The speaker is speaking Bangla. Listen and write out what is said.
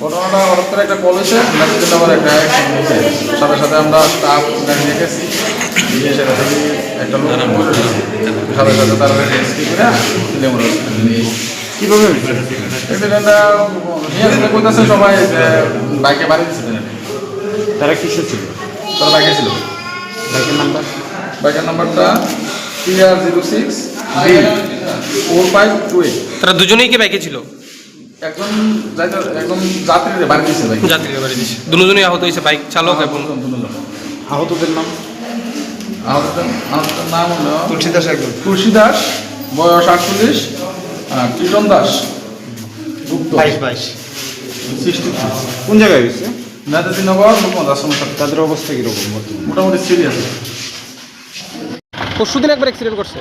ঘটনাটা হঠাৎ করে একটা কল এসে মেসেজের নাম্বার একটা হয়েছে সাথে সাথে আমরা স্টাফ গাড়ি রেখেছি সেটা থেকে একটা লোক সাথে সাথে তার রেস্কিউ করে লেমন হসপিটালে নিয়ে। কীভাবে অ্যাক্সিডেন্টটা করতেছে সবাই বাইকে বাড়ি দিচ্ছে তারা কিসে ছিল? তারা বাইকে ছিল? বাইকের নাম্বার? বাইকের নাম্বারটা three R zero six B four five two eight তারা দুজনেই কি বাইকে ছিল? একজন একদম বাড়ি বাইক। বাড়ি দুজনেই আহত হয়েছে বাইক চালক এবং আহতদের নাম? আমাদের নাম হলো তুলসী দাস একজন। তুলসী দাস বয়স আটচল্লিশ দাস বাইশ বাইশ। কোন জায়গায় হয়েছে? মেয়াদাদি নবাব মোহাম্মদ আসম স্যার তাদের অবস্থা কীরকম মোটামুটি সিরিয়াস পরশু দিন একবার অ্যাক্সিডেন্ট করছে